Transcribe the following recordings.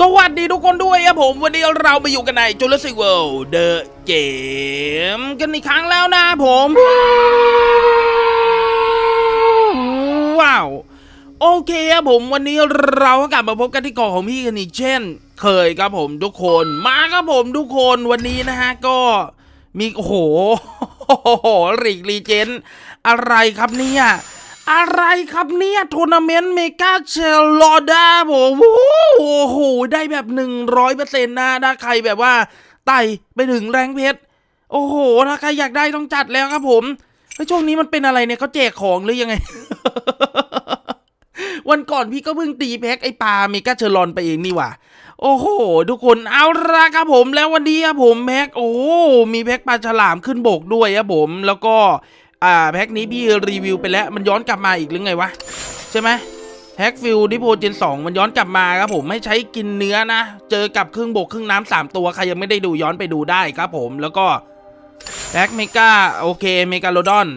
สวัสดีทุกคนด้วยครับผมวันนี้เราไปอยู่กันใน Jurassic World The Game กันอีกครั้งแล้วนะผม ว้าว โอเคครับผมวันนี้เราก็กลับมาพบกันที่กาะของพี่กันอีกเช่น เคยครับผมทุกคนมาครับผมทุกคนวันนี้นะฮะก็มีโอ้โหหรีกรีเจน อะไรครับเนี่ย อะไรครับเนี่ยทัวร์นาเมนต์เมกาเชลลอดาผมโอ้โห ได้แบบหนึ่งร้อยเปอร์เซ็นต์นะถ้าใครแบบว่าไต่ไปถึงแรงเพชร โอ้โห ถ้าใครอยากได้ต้องจัดแล้วครับผมไอ้ยช่วงนี้มันเป็นอะไรเนี่ยเขาแจกของหรือยังไง วันก่อนพี่ก็เพิ่งตีแพ็คไอปลาเมกาเชลลอนไปเองนี่ว่าโอ้โห ทุกคนเอาละครับผมแล้ววันนี้ครับผมแพ็คโอ้มีแพ็คปลาฉลามขึ้นบกด้วยครับผมแล้วก็ อ่าแพ็คนี้พี่รีวิวไปแล้วมันย้อนกลับมาอีกหรือไงวะ ใช่ไหมแพ็คฟิลดิโพเจนสองมันย้อนกลับมาครับผมไม่ใช้กินเนื้อนะ เจอกับครึ่งบกครึ่งน้ำสามตัว ใครยังไม่ได้ดูย้อนไปดูได้ครับผมแล้วก็แพ็คเมกาโอเคเมกาโลดอน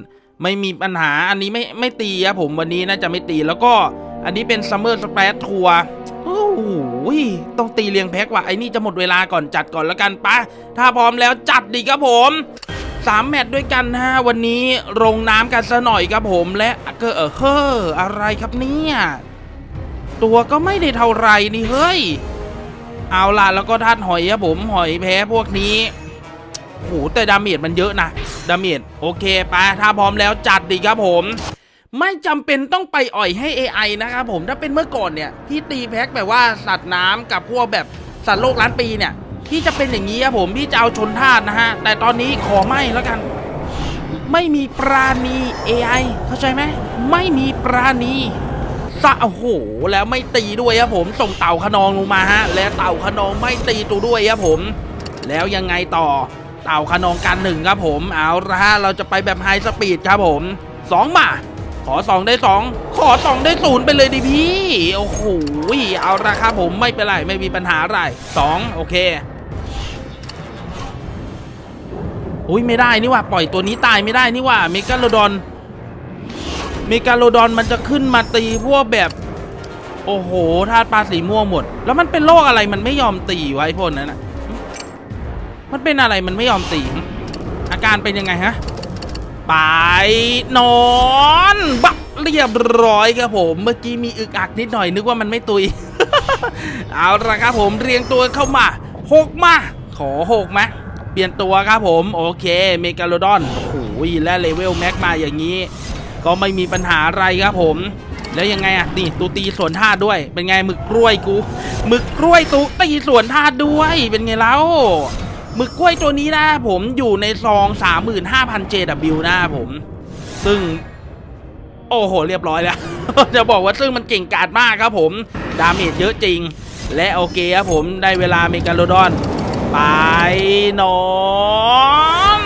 ไม่มีปัญหาอันนี้ไม่ไม่ตีครับผมวันนี้น่าจะไม่ตีแล้วก็อันนี้เป็นซัมเมอร์สเปรดทัวร์โอ้โหต้องตีเรียงแพ็คว่ะไอ้นี่จะหมดเวลาก่อนจัดก่อนแล้วกันปะถ้าพร้อมแล้วจัดดีครับผม สามแมตช์ด้วยกันฮะวันนี้ลงน้ำกันซะหน่อยครับผมและก็เออเฮ้ออะไรครับเนี่ย ตัวก็ไม่ได้เท่าไหรนี่เฮ้ย เอาล่ะแล้วก็ธาตุหอยครับผมหอยแพ้พวกนี้โอ้โหแต่ดาเมจมันเยอะนะดาเมจโอเคไปถ้าพร้อมแล้วจัดดีครับผม ไม่จำเป็นต้องไปอ่อยให้ AI นะครับผมถ้าเป็นเมื่อก่อนเนี่ยพี่ตีแพ็คแบบว่าสัตว์น้ำกับพวกแบบสัตว์โลกล้านปีเนี่ย พี่จะเป็นอย่างนี้ครับผมพี่จะเอาชนทาสนะฮะ แต่ตอนนี้ขอไม่แล้วกัน ไม่มีปราณี AI เข้าใจไหมไม่มีปราณีสะโอ้โห แล้วไม่ตีด้วยครับผมส่งเต่าขนองลงมาฮะ และเต่าขนองไม่ตีตัวด้วยครับผม แล้วยังไงต่อเต่าขนองกันหนึ่งครับผมเอาละฮะเราจะไปแบบไฮสปีดครับผมสองมาขอสองได้สองขอสองได้ศูนย์ไปเลยดิพี่ โอ้โหเอาละครับผมไม่เป็นไรไม่มีปัญหาอะไรสองโอเค อุ้ยไม่ได้นี่ว่าปล่อยตัวนี้ตายไม่ได้นี่ว่าเมกาโลดอนเมกาโลดอนมันจะขึ้นมาตีพวกแบบ โอ้โหธาตุปลาสีม่วงหมด แล้วมันเป็นโรคอะไรมันไม่ยอมตีไว้พวกนั้นนะมันเป็นอะไรมันไม่ยอมตี อาการเป็นยังไงฮะไปนอนบักเรียบร้อยครับผม เมื่อกี้มีอึกอักนิดหน่อยนึกว่ามันไม่ตุย เอาละครับผมเรียงตัวเข้ามาหกมา ขอหกไหม เปลี่ยนตัวครับผม โอเค เมกาโลดอนโอ้โหและเลเวลแม็กมาอย่างนี้ ก็ไม่มีปัญหาอะไรครับผม แล้วยังไงอะ นี่ตูตีสวนธาด้วย เป็นไงหมึกกล้วยกูหมึกกล้วยตูตีสวนธาด้วย เป็นไงแล้วหมึกกล้วยตัวนี้นะผมอยู่ในซอง 35,000 JW นะผม ซึ่ง โอ้โห เรียบร้อยแล้ว จะบอกว่าซึ่งมันเก่งกาจมากครับผม ดาเมจเยอะจริง และโอเคครับผมได้เวลาเมกาโลดอน ไปนอน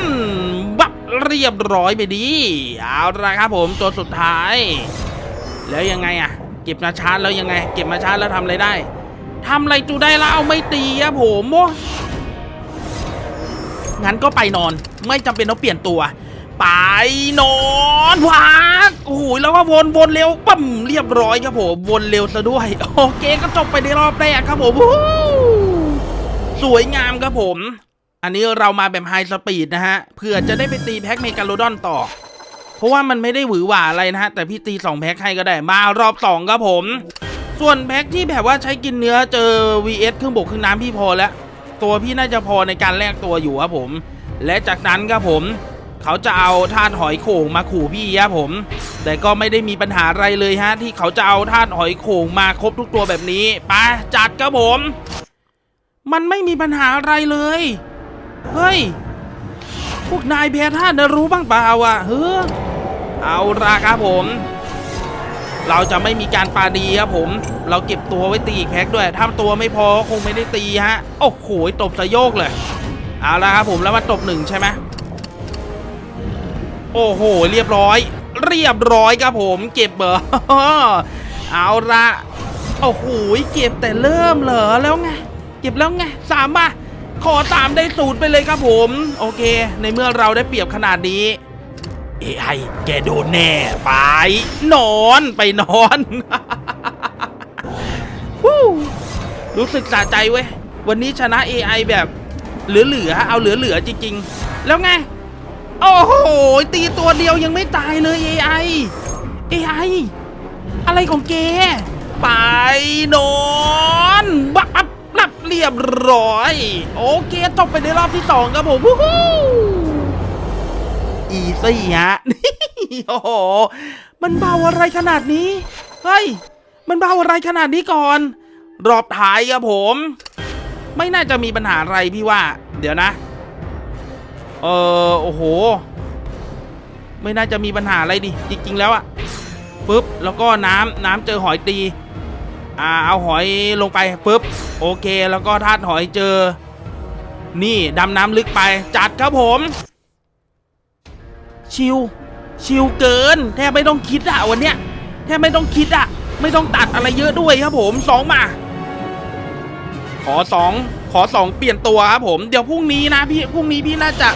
บับเรียบร้อยไปดีเอาละครับผมตัวสุดท้าย แล้วยังไงอะเก็บมาชาร์จแล้วยังไง เก็บมาชาร์จแล้วทำอะไรได้ทำอะไรจูได้แล้วเอาไม่ตีครับผมโอ้งั้นก็ไปนอนไม่จำเป็นต้องเปลี่ยนตัว ไปนอนพักโอ้โหแล้วก็วนวนเร็วปั๊มเรียบร้อยครับผมวนเร็วซะด้วย โอเคก็จบไปในรอบแรกครับผมวู้ สวยงามครับผม อันนี้เรามาแบบไฮสปีดนะฮะเพื่อจะได้ไปตีแพ็คเมกาโลดอนต่อ เพราะว่ามันไม่ได้หวือหวาอะไรนะฮะแต่พี่ตี2แพ็คให้ก็ได้มารอบ2ครับผม ส่วนแพ็คที่แบบว่าใช้กินเนื้อเจอ VS เครื่องบกเครื่องน้ำพี่พอแล้ว ตัวพี่น่าจะพอในการแลกตัวอยู่ครับผม และจากนั้นครับผมเขาจะเอาธาตุหอยโข่งมาขู่พี่ครับผม แต่ก็ไม่ได้มีปัญหาอะไรเลยฮะ ที่เขาจะเอาธาตุหอยโข่งมาครบทุกตัวแบบนี้ไปจัดครับผม มันไม่มีปัญหาอะไรเลย เฮ้ย พวกนายแพ้ธานะรู้บ้างเปล่าอะเฮ้อเอาละครับผม เราจะไม่มีการปาดีครับผม เราเก็บตัวไว้ตีอีกแพ็คด้วย ถ้าตัวไม่พอคงไม่ได้ตีฮะ โอ้โหตบสะโยกเลย เอาละครับผมแล้วมาตบหนึ่งใช่ไหมโอ้โห เรียบร้อย เรียบร้อยครับผมเก็บเบอร์เอาละโอ้โหเก็บแต่เริ่มเหรอแล้วไง เก็บแล้วไงสามมาขอตามได้สูตรไปเลยครับผม โอเค ในเมื่อเราได้เปรียบขนาดนี้ AI แกโดนแน่ไป นอนไปนอนวู้รู้สึกสะใจเว้ย วันนี้ชนะ AI แบบเหลือๆเอาเหลือๆจริง ๆ แล้วไง โอ้โห ตีตัวเดียวยังไม่ตายเลย AI AI อะไรของแกไปนอนบับ บับเรียบร้อย โอเคจบไปในรอบที่สองครับผมวู้ฮู้อีซี่ฮะโอ้โหมันเบาอะไรขนาดนี้เฮ้ยมันเบาอะไรขนาดนี้ก่อน รอบท้ายครับผม ไม่น่าจะมีปัญหาอะไรพี่ว่า เดี๋ยวนะ เออโอ้โห ไม่น่าจะมีปัญหาอะไรดิจริงๆแล้วอะปุ๊บแล้วก็น้ำน้ำเจอหอยตี อ่าเอาหอยลงไปปุ๊บโอเค แล้วก็ธาตุหอยเจอ นี่ดำน้ำลึกไปจัดครับผม ชิวชิวเกิน แทบไม่ต้องคิดอะวันเนี้ยแทบไม่ต้องคิดอะไม่ต้องตัดอะไรเยอะด้วยครับผมสองมา ขอสองขอสองเปลี่ยนตัวครับผมเดี๋ยวพรุ่งนี้นะพี่พรุ่งนี้พี่น่าจะ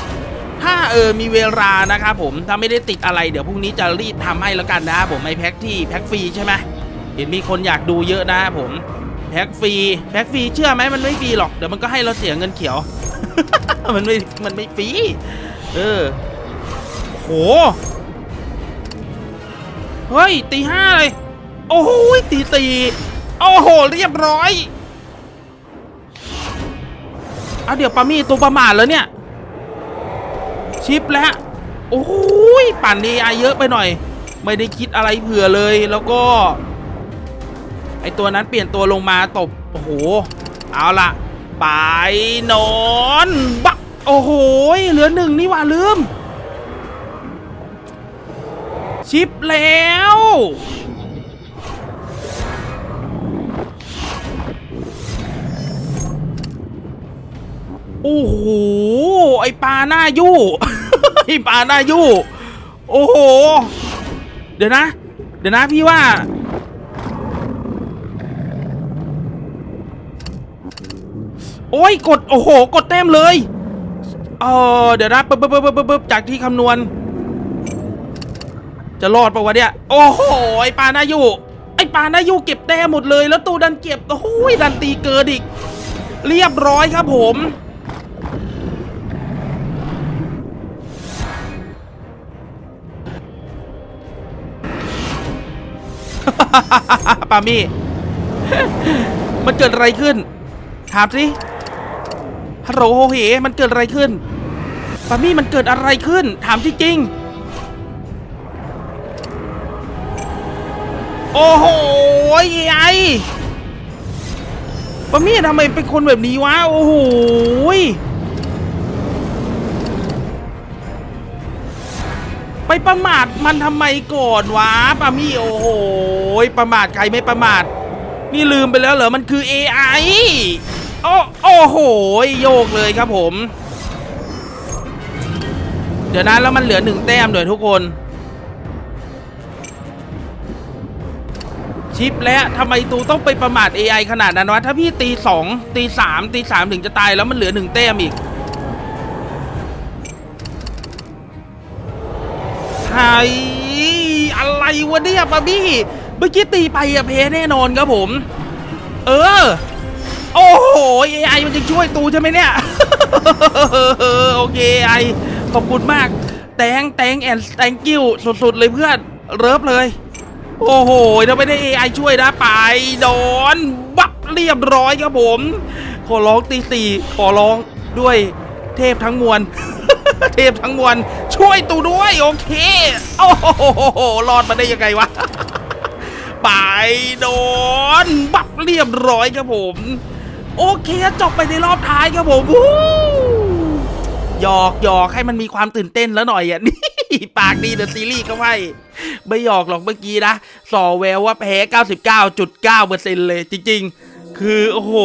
ถ้าเออมีเวลานะครับผมถ้าไม่ได้ติดอะไรเดี๋ยวพรุ่งนี้จะรีบทำให้แล้วกันนะครับผมไอแพ็กที่แพ็กฟรีใช่ไหม เห็นมีคนอยากดูเยอะนะครับผมแพ็กฟรีแพ็กฟรีเชื่อไหมมันไม่ฟรีหรอกเดี๋ยวมันก็ให้เราเสียเงินเขียว มันไม่มันไม่ฟรีเออโหเฮ้ยตีห้าเลย โอ้โหตีสี่โอ้โหเรียบร้อยเอาเดี๋ยวปามี่ตัวประมาทแล้วเนี่ย ชิปแล้วโอ้โหปั่น AI เยอะไปหน่อย ไม่ได้คิดอะไรเผื่อเลยแล้วก็ ไอตัวนั้นเปลี่ยนตัวลงมาตบ โอ้โห เอาละไปนอนบัก โอ้โห เหลือหนึ่งนี่ว่าลืม ชิปแล้ว โอ้โห ไอปลาหน้ายู่ไอปลาหน้ายู่ โอ้โห เดี๋ยวนะ เดี๋ยวนะพี่ว่า โอ้ยกดโอ้โห กดเต็มเลยเออเดี๋ยวนะปึ๊บปึ๊บปึ๊บปึ๊บปึ๊บจากที่คำนวณ จะรอดปะวะเนี่ยโอ้โหไอปลาหน้ายูไอปลาหน้ายูเก็บแต้มหมดเลยแล้วตูดันเก็บโอ้โหดันตีเกินอีก เรียบร้อยครับผมปามี่ มันเกิดอะไรขึ้น ถามสิ ฮัลโหลโฮเฮมันเกิดอะไรขึ้นปามี่มันเกิดอะไรขึ้น ถามจริงๆ โอ้โหไอ้ปามี่ทำไมเป็นคนแบบนี้วะ โอ้โหไปประมาทมันทำไมก่อนวะปามี่โอ้โหประมาทใครไม่ประมาท นี่ลืมไปแล้วเหรอ มันคือ AI โอ้ อ้โหโยกเลยครับผม เดี๋ยวนะแล้วมันเหลือหนึ่งแต้มเดี๋ยทุกคน ชิปแล้วทำไมตูต้องไปประมาท AI ขนาดนั้นวะ ถ้าพี่ตีสองตีสามตีสามถึงจะตายแล้วมันเหลือหนึ่งแต้มอีกไฮอะไรวะเนี่ยปะบี้เมื่อกี้ตีไปอะเพแน่นอนครับผม เออ โอ้โห AI มันจะช่วยตูใช่ไหมเนี่ย โอเคไอขอบคุณมาก แตงแตงแอนแตงกิ้วสุดๆเลยเพื่อนเริฟเลย โอ้โหถ้าไม่ได้ AI ช่วยนะไปโดนบักเรียบร้อยครับผม ขอร้องตีสี่ขอร้องด้วยเทพทั้งมวล เทพทั้งมวล ช่วยตูด้วยโอเค โอ้โหรอดมาได้ยังไงวะไปโดนบักเรียบร้อยครับผม โอเคจบไปในรอบท้ายครับผมวู้หยอกหยอกให้มันมีความตื่นเต้นแล้วหน่อยอะนี่ปากดีเดอะซีรีส์ก็ไม่ไม่หยอกหรอกเมื่อกี้นะสอแววว่าแพ้ 99.9%เลยจริง ๆ คือโอ้โห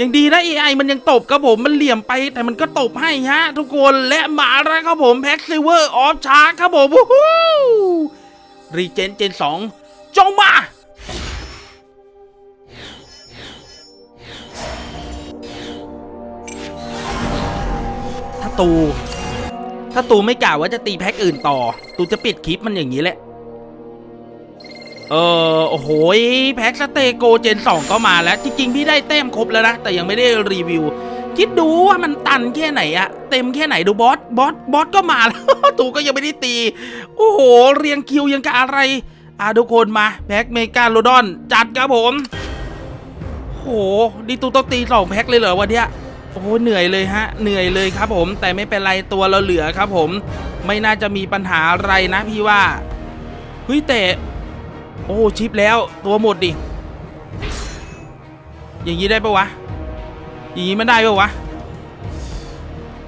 ยังดีนะ AI มันยังตบครับผมมันเหลี่ยมไป แต่มันก็ตบให้ฮะ ทุกคนและมาแล้วครับผมแพ็กซิเวอร์ออฟชาร์ครับผมวู้ฮู้รีเจนเจน2จงมา ตู ถ้าตูไม่กล่าวว่าจะตีแพ็คอื่นต่อ ตูจะปิดคลิปมันอย่างนี้แหละ เออโอ้โหแพ็กสเตโกเจน 2 ก็มาแล้ว จริง ๆ พี่ได้เต็มครบแล้วนะ แต่ยังไม่ได้รีวิว คิดดูว่ามันตันแค่ไหนอะเต็มแค่ไหนดูบอสบอสบอสก็มาแล้ว ตูก็ยังไม่ได้ตี โอ้โห เรียงคิวยังกับอะไรอะทุกคนมาแพ็กเมกาโลดอน จัดครับผมโหดีตูต้องตีสองแพ็คเลยเหรอวันเนี้ย โอ้โหเหนื่อยเลยฮะ เหนื่อยเลยครับผม แต่ไม่เป็นไรตัวเราเหลือครับผม ไม่น่าจะมีปัญหาอะไรนะพี่ว่าเฮ้ยแต่โอ้ชิปแล้วตัวหมดดิ อย่างนี้ได้ปะวะ อย่างนี้มันได้ปะวะ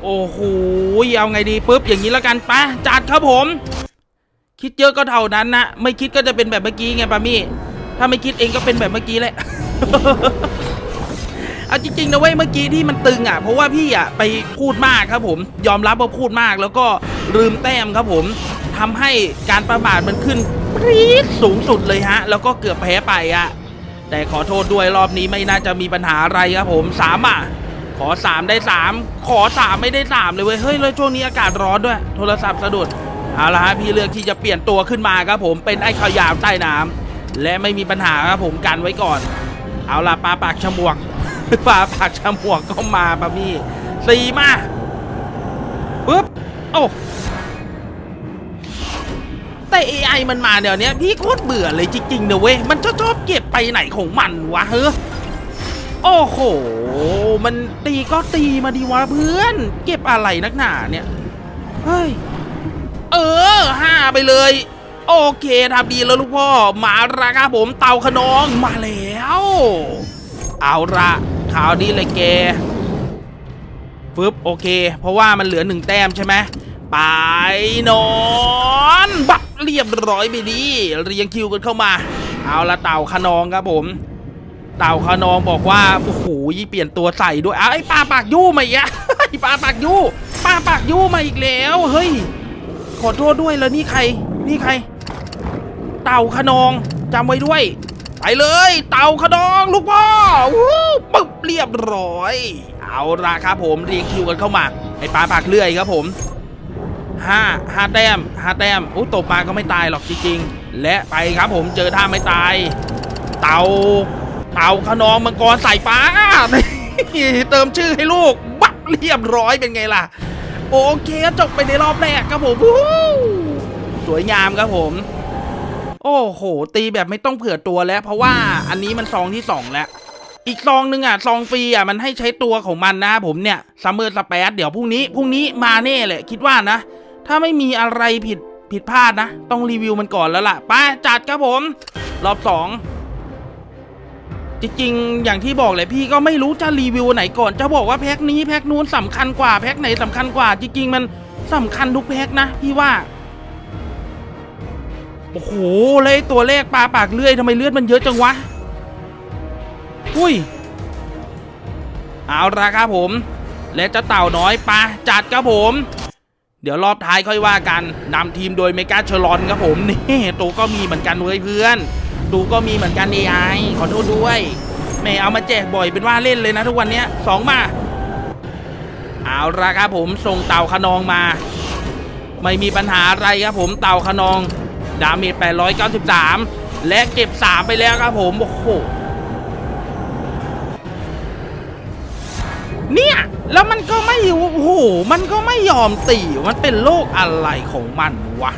โอ้โหเอาไงดีปุ๊บอย่างนี้แล้วกันปะจัดครับผม คิดเยอะก็เท่านั้นนะ ไม่คิดก็จะเป็นแบบเมื่อกี้ไงปามี่ ถ้าไม่คิดเองก็เป็นแบบเมื่อกี้แหละ เอาจริงๆนะเว้ยเมื่อกี้ที่มันตึงอะ เพราะว่าพี่อะไปพูดมากครับผม ยอมรับว่าพูดมากแล้วก็ลืมแต้มครับผมทำให้การประมาทมันขึ้นปรี๊ดสูงสุดเลยฮะ แล้วก็เกือบแพ้ไปอะ แต่ขอโทษด้วยรอบนี้ไม่น่าจะมีปัญหาอะไรครับผมสามอะขอสามได้สามขอสามไม่ได้สามเลยเว้ยเฮ้ยแล้วช่วงนี้อากาศร้อนด้วย โทรศัพท์สะดุดเอาละฮะพี่เลือกที่จะเปลี่ยนตัวขึ้นมาครับผมเป็นไอ้ขยาวใต้น้ำและไม่มีปัญหาครับผมกันไว้ก่อน เอาละปลาปากฉมวก ปลาปากฉมวกก็มาปะพี่สี่มาปึ๊บโอ้แต่ AI มันมาเดี๋ยวนี้พี่โคตรเบื่อเลยจริงๆนะเว้ย มันชอบชอบเก็บไปไหนของมันวะเฮ้อโอ้โห มันตีก็ตีมาดีวะเพื่อน เก็บอะไรนักหนาเนี่ย เฮ้ย เออห้าไปเลย โอเคทำดีแล้วลูกพ่อ มาละครับผมเต่าขนองมาแล้ว เอาละ ข่าวดีเลยแกฟึบโอเค เพราะว่ามันเหลือหนึ่งแต้มใช่ไหมไปนอนบักเรียบร้อยไปดีเรียงคิวกันเข้ามา เอาละเต่าขนองครับผม เต่าขนองบอกว่าโอ้โหเปลี่ยนตัวใส่ด้วยอ้าวไอ้ปลาปากยู่มาอีกอะไอ้ปลาปากยู่ปลาปากยู่มาอีกแล้ว เฮ้ย ขอโทษด้วยแล้วนี่ใคร นี่ใคร เต่าขนองจำไว้ด้วย ไปเลย เต่าขนองลูกพ่อวู้ปึ๊บเรียบร้อย เอาละครับผมเรียงคิวกันเข้ามาไอ้ปลาปากเลื่อยครับผมห้าห้าแต้มห้าแต้มอุ้ยตบมาก็ไม่ตายหรอกจริงๆ และไปครับผมเจอท่าไม่ตาย เต่า เต่าขนองมังกรสายฟ้า เติมชื่อให้ลูก บักเรียบร้อยเป็นไงล่ะ โอเคจบไปในรอบแรกครับผมสวยงามครับผม อ้โห ตีแบบไม่ต้องเผื่อตัวแล้ว เพราะว่าอันนี้มันซองที่สองแล้ว อีกซองหนึ่งอะซองฟรีอะมันให้ใช้ตัวของมันนะผมเนี่ยซัมเมอร์สเปซเดี๋ยวพรุ่งนี้พรุ่งนี้มาแน่เลยคิดว่านะ ถ้าไม่มีอะไรผิดผิดพลาดนะ ต้องรีวิวมันก่อนแล้วล่ะไปจัดครับผม รอบสองจริงๆ อย่างที่บอกเลยพี่ก็ไม่รู้จะรีวิวไหนก่อน จะบอกว่าแพ็คนี้แพ็คนู้นสำคัญกว่าแพ็คไหนสำคัญกว่า จริงๆ มันสำคัญทุกแพ็คนะพี่ว่า โอ้โหเลยตัวเลขปลาปากเลื่อยทำไมเลือดมันเยอะจังวะอุ้ยเอาละครับผม และเจะเต่าน้อยปลาจัดครับผม เดี๋ยวรอบท้ายค่อยว่ากันนำทีมโดยเมกาเชอรอนครับผมนี่ตัวก็มีเหมือนกันเว้ยเพื่อนดูก็มีเหมือนกัน AI ขอโทษด้วยแม่เอามาแจกบ่อยเป็นว่าเล่นเลยนะทุกวันนี้สองมาเอาละครับผมส่งเต่าขนองมา ไม่มีปัญหาอะไรครับผมเต่าขนอง ดาเมจ893 และเก็บ 3 ไปแล้วครับผม โอ้โห เนี่ย แล้วมันก็ไม่โอ้โห มันก็ไม่ยอมตี มันเป็นโรคอะไรของมันวะ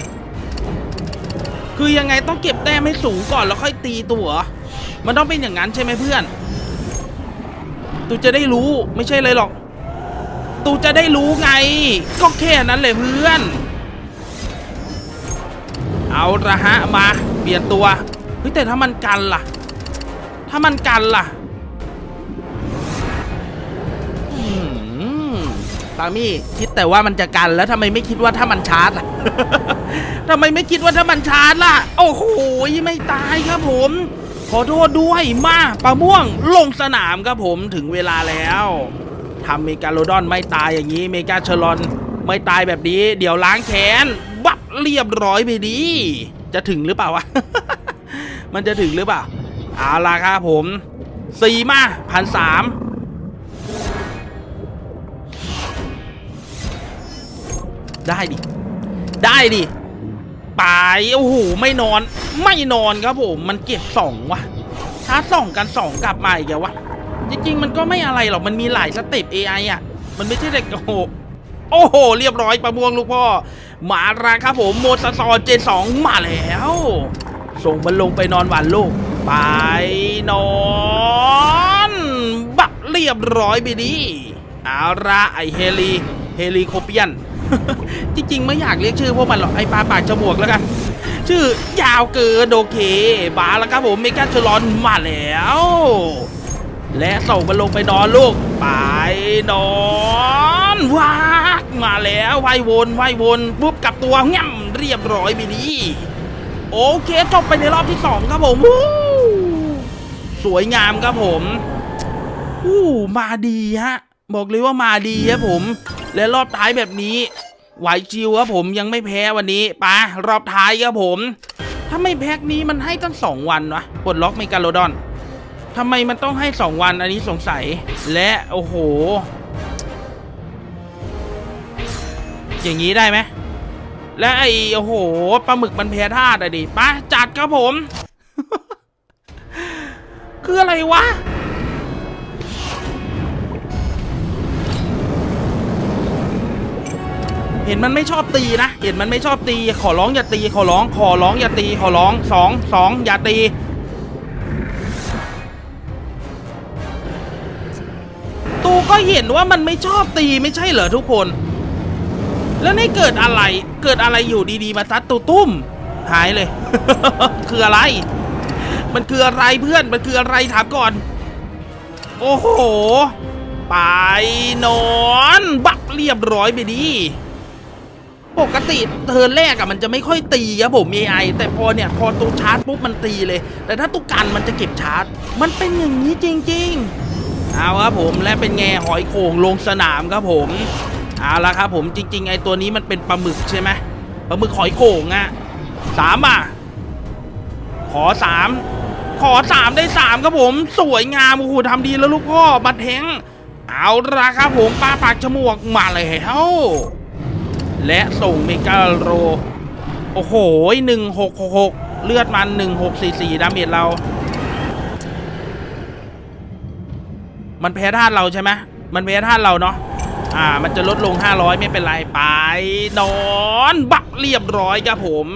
คือยังไงต้องเก็บแต้มให้สูงก่อนแล้วค่อยตีตัว มันต้องเป็นอย่างนั้นใช่ไหมเพื่อน ตูจะได้รู้ไม่ใช่เลยหรอก ตูจะได้รู้ไง ก็แค่นั้นเลยเพื่อน เอาละฮะมาเปลี่ยนตัวเฮ้ยแต่ถ้ามันกันล่ะ ถ้ามันกันล่ะอืมปามี่คิดแต่ว่ามันจะกันแล้วทำไมไม่คิดว่าถ้ามันชาร์จล่ะทำไมไม่คิดว่าถ้ามันชาร์จล่ะ โอ้โหไม่ตายครับผม ขอโทษด้วยมาปลาม่วงลงสนามครับผมถึงเวลาแล้วทำเมกาโลดอนไม่ตายอย่างนี้ เมกาเชอรอน ไม่ตายแบบนี้เดี๋ยวล้างแค้นบับเรียบร้อยไปดี จะถึงหรือเปล่าวะ มันจะถึงหรือเปล่าเอาล่ะครับผมสี่มาพันสามได้ดิ ได้ดิไปโอ้โหไม่นอน ไม่นอนครับผม มันเก็บสองว่ะชาสองกันสองกลับมาอีกแล้ววะจริงๆ มันก็ไม่อะไรหรอก มันมีหลายสเต็ป AI อะ มันไม่ใช่เด็กโอ้ โอ้โห เรียบร้อยประมวงลูกพ่อ มาแล้วครับผมโมซาซอเจสองมาแล้ว ส่งมันลงไปนอนหวานลูก ไปนอน บักเรียบร้อยไปดิเอาละไอเฮลีเฮลีโคเปียน จริง ๆ ไม่อยากเรียกชื่อพวกมันหรอกไอปลาปากจมูกแล้วกัน ชื่อยาวเกินโอเค บาแล้วครับผมเมกาเชลอนมาแล้ว และส่งมันลงไปนอนลูก ไปนอนวา มาแล้วว่ายวนว่ายวนปุ๊บกลับตัวง่ำเรียบร้อยไปดีโอเคจบไปในรอบที่สองครับผมวู้สวยงามครับผมวู้มาดีฮะ บอกเลยว่ามาดีครับผม และรอบท้ายแบบนี้ไหวชิวครับผมยังไม่แพ้วันนี้ไปรอบท้ายครับผม ถ้าไม่แพ็คนี้มันให้ตั้งสองวันวะปลดล็อกเมกาโลดอนทำไมมันต้องให้สองวันอันนี้สงสัย และโอ้โห อย่างนี้ได้ไหม และไอ้โอ้โหปลาหมึกมันแพ้ธาตุอะดิไปจัดครับผม คืออะไรวะเห็นมันไม่ชอบตีนะ เห็นมันไม่ชอบตี ขอร้องอย่าตี ขอร้อง ขอร้องอย่าตี ขอร้องสองสองอย่าตี ตูก็เห็นว่ามันไม่ชอบตีไม่ใช่เหรอทุกคน แล้วนี่เกิดอะไรเกิดอะไรอยู่ดีๆมาทัดตูตุ้มหายเลย คืออะไร มันคืออะไรเพื่อนมันคืออะไรถามก่อน โอ้โห ไปนอนบักเรียบร้อยไปดี ปกติเทิร์นแรกอะมันจะไม่ค่อยตีครับผม AI แต่พอเนี่ยพอตูชาร์จปุ๊บมันตีเลย แต่ถ้าตุกกันมันจะเก็บชาร์จ มันเป็นอย่างนี้จริง ๆ เอาครับผมและเป็นไงหอยโข่งลงสนามครับผม เอาละครับผมจริง ๆ ไอตัวนี้มันเป็นปลาหมึกใช่ไหมปลาหมึกหอยโข่งอะสามอะ ขอสามขอสามได้สามครับผมสวยงามโอ้โหทำดีแล้วลูกพ่อมาเทงเอาละครับผมปลาปากจมูกมาแล้วและส่งเมกาโร โอ้โหหนึ่งหกหกหกเลือดมันหนึ่งหกสี่สี่ดาเมจเรา มันแพ้ธาตุเราใช่ไหมมันแพ้ธาตุเราเนาะ อ่า มันจะลดลง 500 ไม่เป็นไรไป นอนบักเรียบร้อยครับผม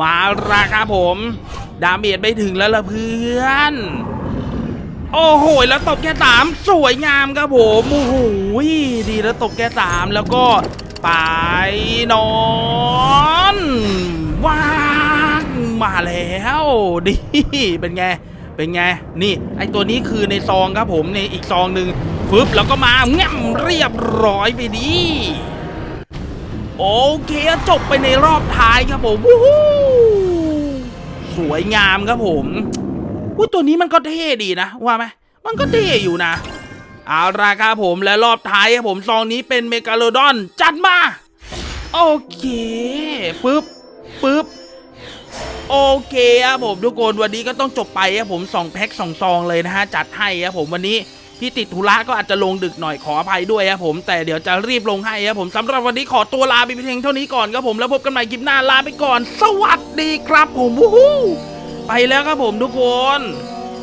มาราครับผม ดาเมจไม่ถึงแล้วล่ะเพื่อน โอ้โห แล้วตบแค่สามสวยงามครับผม โอ้โห ดีแล้วตบแค่สามแล้วก็ไปนอนว้างมาแล้ว ดี เป็นไง เป็นไง นี่ไอตัวนี้คือในซองครับผมในอีกซองหนึ่งฟึบแล้วก็มาง่ำเรียบร้อยไปดีโอเคจบไปในรอบท้ายครับผมวู้ฮู้สวยงามครับผมอุ้ตัวนี้มันก็เท่ดีนะว่าไหมมันก็เท่อยู่นะเอาละครับผมและรอบท้ายครับผมซองนี้เป็นเมกาโลดอนจัดมา โอเคปึ๊บปึ๊บ โอเคครับผมทุกคนวันนี้ก็ต้องจบไปครับผมสองแพ็คสองซองเลยนะฮะจัดให้ครับผมวันนี้พี่ติดธุระก็อาจจะลงดึกหน่อยขออภัยด้วยครับผมแต่เดี๋ยวจะรีบลงให้ครับผมสำหรับวันนี้ขอตัวลาไปเพียงเท่านี้ก่อนครับผมแล้วพบกันใหม่คลิปหน้าลาไปก่อน สวัสดีครับผมวู้ฮู้ไปแล้วครับผมทุกคน